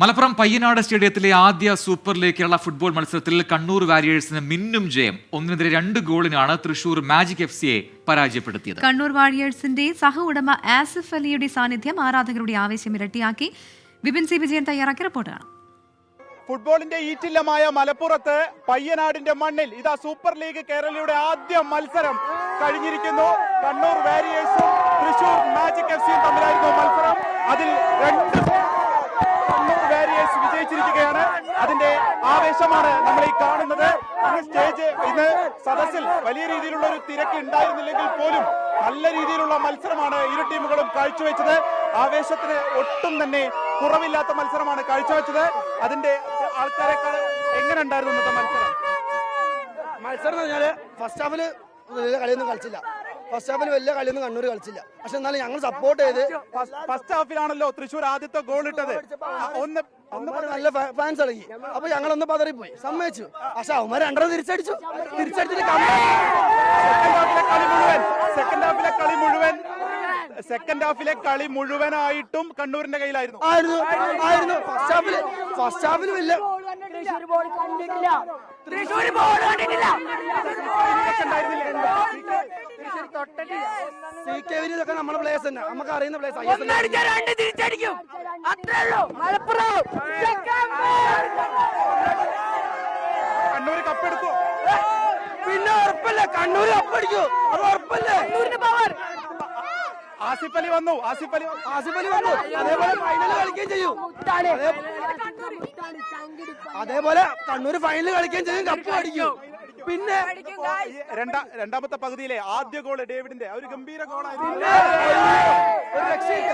മലപ്പുറം പയ്യനാട് സ്റ്റേഡിയത്തിലെ ആദ്യ super league Kerala football മത്സരത്തിൽ കണ്ണൂർ വാരിയേഴ്സിന് മിന്നും ജയം. ഒന്നിനെതിരെ രണ്ട് ഗോളിനാണ് തൃശൂർ മാജിക് എഫ് സിയെ പരാജയപ്പെടുത്തിയത്. കണ്ണൂർ വാരിയേഴ്സിന്റെ സഹ ഉടമ ആസിഫ് അലിയുടെ സാന്നിധ്യം ആരാധകരുടെ ആവേശം ഇരട്ടിയാക്കി. വിപിൻ സി വിജയൻ തയ്യാറാക്കിയ റിപ്പോർട്ടാണ്. കാണാം ഫുട്ബോളിന്റെ ഈറ്റില്ലമായ മലപ്പുറത്ത് പയ്യനാടിന്റെ മണ്ണിൽ ഇതാ സൂപ്പർ ലീഗ് കേരളയുടെ ആദ്യ മത്സരം കഴിഞ്ഞിരിക്കുന്നു. കണ്ണൂർ വാരിയേഴ്സും തൃശൂർ മാജിക് എഫ് സിയും തമ്മിലായിരുന്നു മത്സരം അതിൽ രണ്ട് കണ്ണൂർ വാരിയേഴ്സ് വിജയിച്ചിരിക്കുകയാണ് അതിന്റെ ആവേശമാണ് നമ്മൾ ഈ കാണുന്നത്. അങ്ങ് സ്റ്റേജ് ഇന്ന് സദസ്സിൽ വലിയ രീതിയിലുള്ള ഒരു തിരക്ക് ഉണ്ടായിരുന്നില്ലെങ്കിൽ പോലും നല്ല രീതിയിലുള്ള മത്സരമാണ് ഇരു ടീമുകളും കാഴ്ചവെച്ചത്. ആവേശത്തിന് ഒട്ടും തന്നെ കുറവില്ലാത്ത മത്സരമാണ് കാഴ്ചവെച്ചത്. അതിന്റെ ആൾക്കാരെ എങ്ങനെ ഉണ്ടായിരുന്നു ഇന്നത്തെ മത്സരം? മത്സരം എന്ന് പറഞ്ഞാൽ ഫസ്റ്റ് ഹാഫിൽ കളിയൊന്നും കളിച്ചില്ല. ഫസ്റ്റ് ഹാഫിൽ വലിയ കളിയൊന്നും കണ്ണൂർ കളിച്ചില്ല. പക്ഷെ എന്നാലും ഞങ്ങൾ സപ്പോർട്ട് ചെയ്ത് ഫസ്റ്റ് ഹാഫിലാണല്ലോ തൃശ്ശൂർ ആദ്യത്തെ ഗോൾ ഇട്ടത്. ഒന്ന് നല്ല ഫാൻസ് ഇളകി. അപ്പൊ ഞങ്ങൾ ഒന്ന് പതറിപ്പോയി. സമ്മതിച്ചു. പക്ഷെ അവന്മാർ രണ്ടര തിരിച്ചടിച്ചു. തിരിച്ചടിച്ചിട്ട് സെക്കൻഡ് ഹാഫിലെ കളി മുഴുവൻ സെക്കൻഡ് ഹാഫിലെ കളി മുഴുവൻ സെക്കൻഡ് ഹാഫിലെ കളി മുഴുവനായിട്ടും കണ്ണൂരിന്റെ കയ്യിലായിരുന്നു. ആയിരുന്നു ആയിരുന്നു. ഫസ്റ്റ് ഹാഫിൽ ഫസ്റ്റ് ഹാഫിൽ വലിയ സി കെ ഇതൊക്കെ നമ്മുടെ പ്ലേസ് തന്നെ. നമുക്ക് അറിയുന്ന place I S L Kannur പിന്നെ ഉറപ്പല്ലേ? കണ്ണൂർ കപ്പടിക്കൂ അത് ഉറപ്പല്ലേ? ആസിഫ് അലി വന്നു. ആസിഫ് അലി വന്നു. ആസിഫ് അലി വന്നു. അതേപോലെ ഫൈനൽ കളിക്കുകയും ചെയ്യും. അതേപോലെ കണ്ണൂർ ഫൈനൽ കളിക്കുകയും ചെയ്യും. കപ്പ് അടിക്കും. പിന്നെ രണ്ടാമത്തെ പകുതിയിലെ ആദ്യ ഗോൾ ഡേവിഡിന്റെ ഒരു ഗംഭീര ഗോളായിരുന്നു ഒരു രക്ഷയില്ല.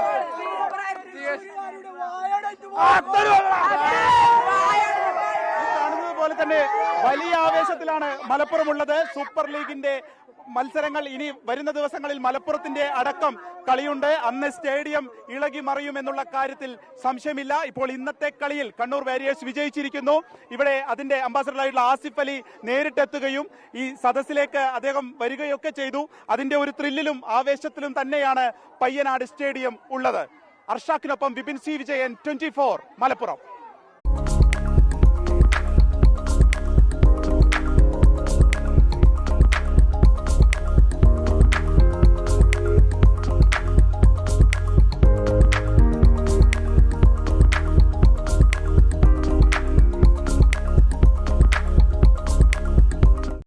കാണുന്നത് പോലെ തന്നെ വലിയ ആവേശത്തിലാണ് മലപ്പുറം ഉള്ളത് സൂപ്പർ ലീഗിന്റെ മത്സരങ്ങൾ ഇനി വരുന്ന ദിവസങ്ങളിൽ മലപ്പുറത്തിന്റെ അടക്കം കളിയുണ്ട്. അന്ന് സ്റ്റേഡിയം ഇളകി മറിയും എന്നുള്ള കാര്യത്തിൽ സംശയമില്ല. ഇപ്പോൾ ഇന്നത്തെ കളിയിൽ കണ്ണൂർ വാരിയേഴ്സ് വിജയിച്ചിരിക്കുന്നു. ഇവിടെ അതിന്റെ അംബാസഡറായിട്ടുള്ള ആസിഫ് അലി നേരിട്ടെത്തുകയും ഈ സദസ്സിലേക്ക് അദ്ദേഹം വരികയൊക്കെ ചെയ്തു. അതിന്റെ ഒരു ത്രില്ലിലും ആവേശത്തിലും തന്നെയാണ് പയ്യനാട് സ്റ്റേഡിയം ഉള്ളത്. അർഷാക്കിനൊപ്പം വിപിൻ സി വിജയൻ ട്വന്റി മലപ്പുറം.